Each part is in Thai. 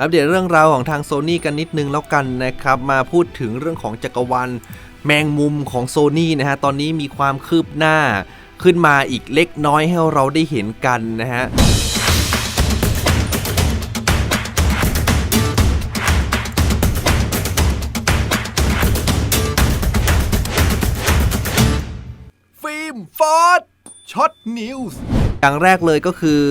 อัปเดตเรื่องราวของทางโซ n y กันนิดนึงแล้วกันนะครับ มาพูดถึงเรื่องของจักรวาลแมงมุมของโซ n y นะฮะ ตอนนี้มีความคืบหน้าขึ้นมาอีกเล็กน้อยให้เราได้เห็นกันนะฮะฟิล์มฟอร์ดช็อตนิวส์ อย่างแรกเลยก็คือ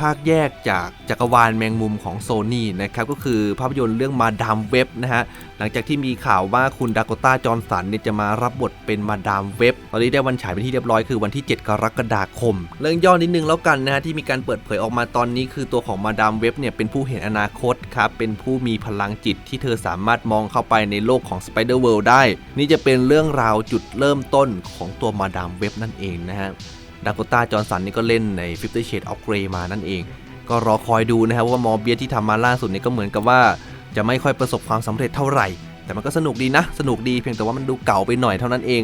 ภาคแยกจากจักรวาลแมงมุมของโซ n y นะครับก็คือภาพยนตร์เรื่องมาดามเว็บนะฮะหลังจากที่มีข่าวว่าคุณดากต้าจอห์นสันเนี่ยจะมารับบทเป็นมาดามเว็บตอนนี้ได้วันฉายเป็นที่เรียบร้อยคือวันที่ 7 กรกฎาคม เรื่องย่อนิดนึงแล้วกันนะฮะที่มีการเปิดเผยออกมาตอนนี้ คือตัวของมาดามเว็บเนี่ยเป็นผู้เห็นอนาคตครับเป็นผู้มีพลังจิตที่เธอสามารถมองเข้าไปในโลกของ Spider World ได้ นี่จะเป็นเรื่องราวจุดเริ่มต้นของตัวมาดามเว็บนั่นเองนะฮะ ดาก o ต้าจอร์นสันนี่ก็เล่นใน Fifty Shades of Grey มานั่นเอง ก็รอคอยดูนะครับว่ามอร์เบียที่ทำมาล่าสุดนี่ก็เหมือนกับว่า จะไม่ค่อยประสบความสำเร็จเท่าไหร่ แต่มันก็สนุกดีนะ สนุกดีเพียงแต่ว่ามันดูเก่าไปหน่อยเท่านั้นเอง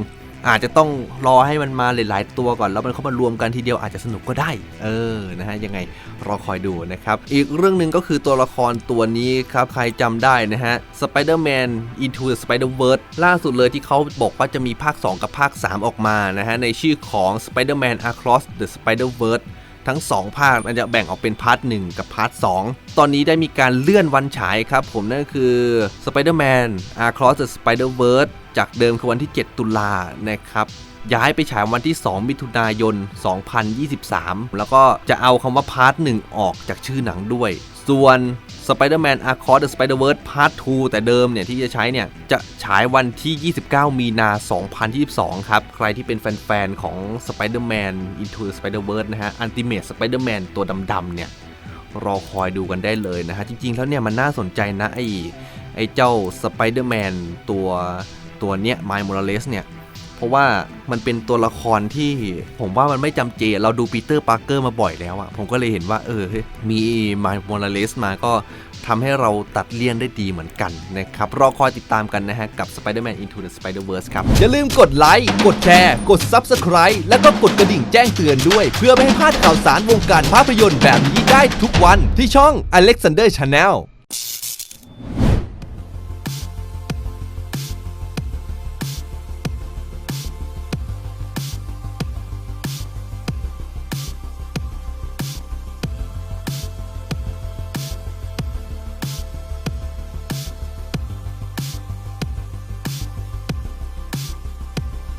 อาจจะต้องรอให้มันมาหลายๆตัวก่อน แล้วมันเข้ามารวมกันทีเดียวอาจจะสนุกก็ได้ เออนะฮะยังไงรอคอยดูนะครับ อีกเรื่องหนึ่งก็คือตัวละครตัวนี้ครับ ใครจำได้นะฮะ Spider-Man Into the Spider-Verse ล่าสุดเลยที่เขาบอกว่าจะมีภาค 2 กับภาค 3 ออกมานะฮะในชื่อของ Spider-Man Across the Spider-Verse ทั้ง 2 ภาคมันจะแบ่งออกเป็นพาร์ท1กับพาร์ท2ตอนนี้ได้มีการเลื่อนวันฉายครับ ผมนั่นคือ Spider-Man Across the Spider-Verse จากเดิมคือวันที่ 7 ตุลานะครับย้ายไปฉายวันที่ 2 มิถุนายน 2023 แล้วก็จะเอาคำว่าพาร์ท1ออกจากชื่อหนังด้วย ส่วน Spider-Man Across the Spider-Verse Part 2 แต่เดิมเนี่ยที่จะใช้เนี่ย จะฉายวันที่ 29 มีนา 2022 ครับ ใครที่เป็นแฟนๆ ของ Spider-Man Into the Spider-Verse นะฮะ Ultimate Spider-Man ตัวดำๆเนี่ย รอคอยดูกันได้เลยนะฮะ จริงๆ แล้วเนี่ยมันน่าสนใจนะไอ้ไอ้เจ้า Spider-Man ตัว ตัวเนี้ย Miles Morales เนี่ย เพราะว่ามันเป็นตัวละครที่ผมว่ามันไม่จำเจ เราดูปีเตอร์ปาร์เกอร์มาบ่อยแล้วอะผมก็เลยเห็นว่าเออมีมายมอร์เลสมาก็ทำให้เราตัดเลี่ยนได้ดีเหมือนกันนะครับ รอคอยติดตามกันนะฮะ กับ Spider-Man Into the Spider-Verse ครับ อย่าลืมกดไลค์ กดแชร์ กด Subscribe แล้วก็กดกระดิ่งแจ้งเตือนด้วย เพื่อไม่ให้พลาดข่าวสารวงการภาพยนตร์แบบนี้ได้ทุกวันที่ช่อง Alexander Channel